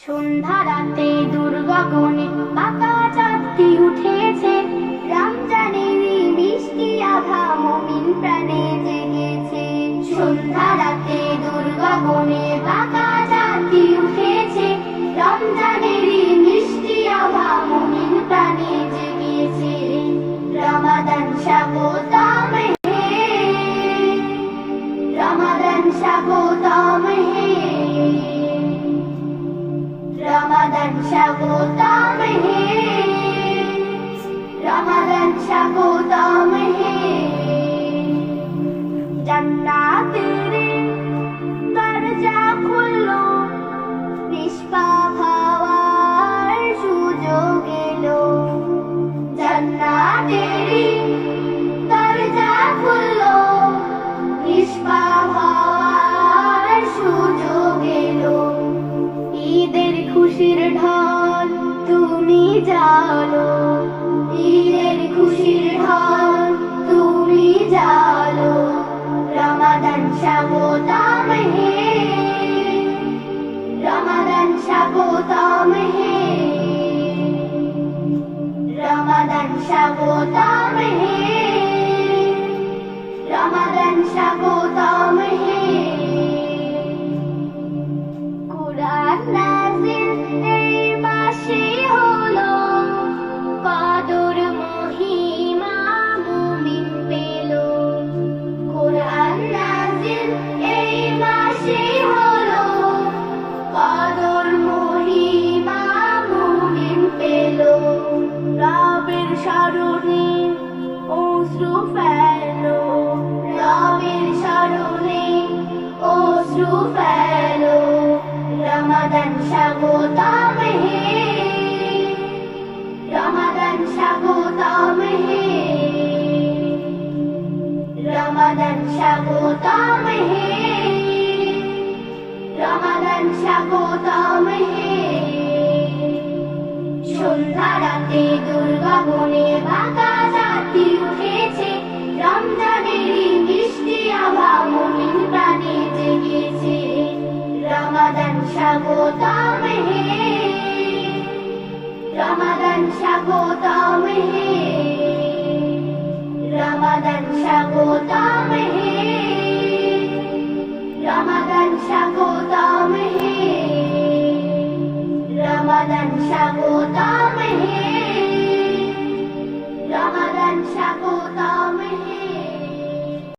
সন্ধ্যা রাতে দুর্গগণে বাঁকা চাঁদটি উঠেছে রমজানেরই মিষ্টি আভা মমিন প্রাণে জেগেছে। সন্ধ্যা রাতে দুর্গা গণে জান্নাতের দরজা খুললো। নিষ্পাপ হওয়ার সুযোগ এলো। জান্নাতের দরজা খুললো। নিষ্পাপ হওয়ার সুযোগ এলো। ঈদের খুশির ঢল তুমি জানো। রমাদান স্বাগতম অশ্রু ফেলো রবের স্মরণে অশ্রু ফেলো সন্ধ্যা রাতে দুর্গা বনে বাঁকা জাতি উঠেছে गोतामहे रमदंश गोतामहे रमदंश